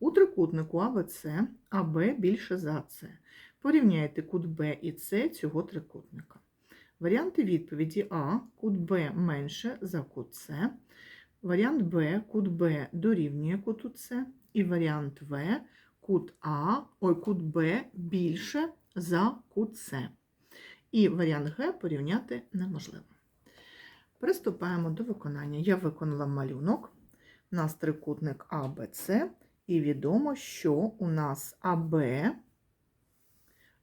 У трикутнику АБЦ АБ більше за С. Порівняйте кут Б і С цього трикутника. Варіанти відповіді А. Кут Б менше за кут С. Варіант Б. Кут Б дорівнює куту С. І варіант В. Кут А, ой, кут Б більше за кут С. І варіант Г порівняти неможливо. Приступаємо до виконання. Я виконала малюнок. У нас трикутник АБЦ. І відомо, що у нас АБ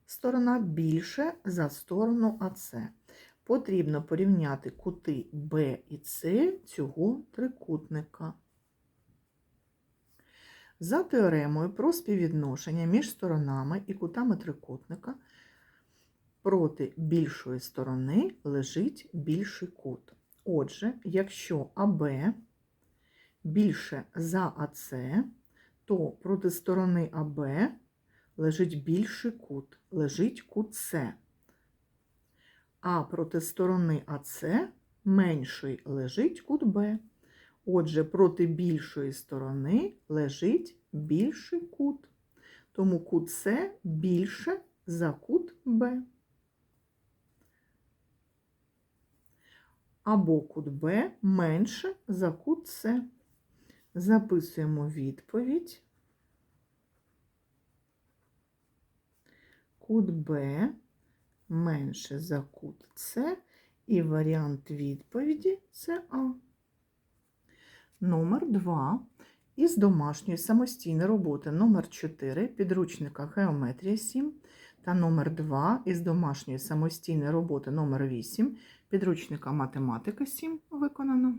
сторона більше за сторону АС. Потрібно порівняти кути Б і С цього трикутника. За теоремою про співвідношення між сторонами і кутами трикутника проти більшої сторони лежить більший кут. Отже, якщо АБ більше за АС, то проти сторони АБ лежить більший кут, лежить кут С. А проти сторони АС менший лежить кут Б. Отже, проти більшої сторони лежить більший кут. Тому кут С більше за кут Б. Або кут Б менше за кут С. Записуємо відповідь. Кут Б менше за кут С, і варіант відповіді це А. Номер 2 із домашньої самостійної роботи номер 4 підручника Геометрія 7 та номер 2 із домашньої самостійної роботи номер 8 підручника Математика 7 виконано.